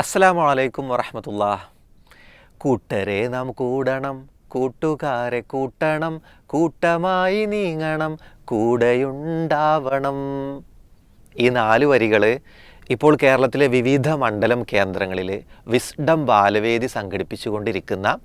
അസ്സലാമു അലൈക്കും വറഹമത്തുള്ള. കൂട്ടരെ നാം കൂടണം കൂട്ടുകാരെ കൂട്ടണം കൂട്ടമായി നീങ്ങണം കൂടെയുണ്ടാവണം. ഈ നാല് വരികൾ ഇപ്പോൾ കേരളത്തിലെ വിവിധ മണ്ഡലം കേന്ദ്രങ്ങളിൽ വിസ്ഡം ബാലവേദി സംഘടിപ്പിച്ചുകൊണ്ടിരിക്കുന്ന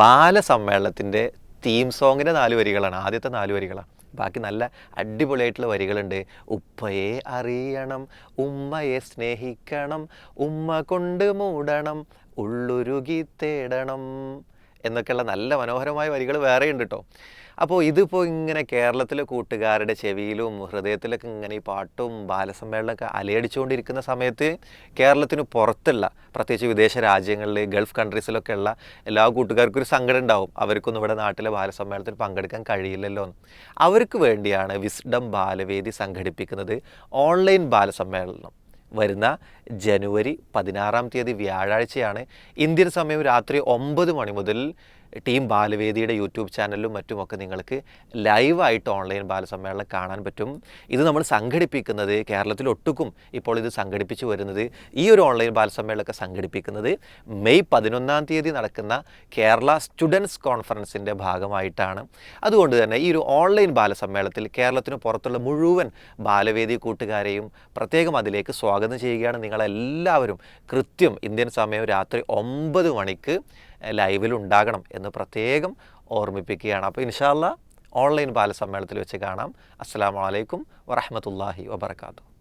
ബാലസമ്മേളനത്തിന്റെ തീം സോങ്ങിന്റെ നാല് വരികളാണ് ആദ്യത്തെ നാല് വരികളാണ്. ബാക്കി നല്ല അടിപൊളിയായിട്ടുള്ള വരികളുണ്ട്. ഉപ്പയെ അറിയണം ഉമ്മയെ സ്നേഹിക്കണം ഉമ്മ കൊണ്ട് മൂടണം ഉള്ളുരുകി തേടണം എന്നൊക്കെയുള്ള നല്ല മനോഹരമായ വരികൾ വേറെയുണ്ട് കേട്ടോ അപ്പോൾ ഇതിപ്പോൾ ഇങ്ങനെ കേരളത്തിലെ കൂട്ടുകാരുടെ ചെവിയിലും ഹൃദയത്തിലൊക്കെ ഇങ്ങനെ ഈ പാട്ടും ബാലസമ്മേളനമൊക്കെ അലയടിച്ചുകൊണ്ടിരിക്കുന്ന സമയത്ത് കേരളത്തിന് പുറത്തുള്ള പ്രത്യേകിച്ച് വിദേശ രാജ്യങ്ങളിൽ ഗൾഫ് കൺട്രീസിലൊക്കെ ഉള്ള എല്ലാ കൂട്ടുകാർക്കും ഒരു സങ്കടം ഉണ്ടാവും. അവർക്കൊന്നും ഇവിടെ നാട്ടിലെ ബാലസമ്മേളനത്തിൽ പങ്കെടുക്കാൻ കഴിയില്ലല്ലോ എന്ന്. അവർക്ക് വേണ്ടിയാണ് വിസ്ഡം ബാലവേദി സംഘടിപ്പിക്കുന്നത് ഓൺലൈൻ ബാലസമ്മേളനം. വരുന്ന ജനുവരി പതിനാറാം തീയതി വ്യാഴാഴ്ചയാണ് ഇന്ത്യൻ സമയം രാത്രി ഒമ്പത് മണി മുതൽ ടീം ബാലവേദിയുടെ യൂട്യൂബ് ചാനലിലും മറ്റുമൊക്കെ നിങ്ങൾക്ക് ലൈവായിട്ട് ഓൺലൈൻ ബാലസമ്മേളനം കാണാൻ പറ്റും. ഇത് നമ്മൾ സംഘടിപ്പിക്കുന്നത് കേരളത്തിൽ ഒട്ടുക്കും ഇപ്പോൾ ഇത് സംഘടിപ്പിച്ചു വരുന്നത് ഈ ഒരു ഓൺലൈൻ ബാലസമ്മേളനമൊക്കെ സംഘടിപ്പിക്കുന്നത് മെയ് പതിനൊന്നാം തീയതി നടക്കുന്ന കേരള സ്റ്റുഡൻസ് കോൺഫറൻസിന്റെ ഭാഗമായിട്ടാണ്. അതുകൊണ്ട് തന്നെ ഈ ഒരു ഓൺലൈൻ ബാലസമ്മേളനത്തിൽ കേരളത്തിന് പുറത്തുള്ള മുഴുവൻ ബാലവേദി കൂട്ടുകാരെയും പ്രത്യേകം അതിലേക്ക് സ്വാഗതം ചെയ്യുകയാണ് നിങ്ങളെല്ലാവരും. കൃത്യം ഇന്ത്യൻ സമയം രാത്രി ഒമ്പത് മണിക്ക് ലൈവിൽ ഉണ്ടാകണം എന്ന് പ്രത്യേകം ഓർമ്മിപ്പിക്കുകയാണ്. അപ്പോൾ ഇൻഷാല്ല ഓൺലൈൻ ബാലസമ്മേളനത്തിൽ വെച്ച് കാണാം. അസ്സാം വലൈക്കും വറഹമത്തല്ലാഹി വബർക്കാത്തു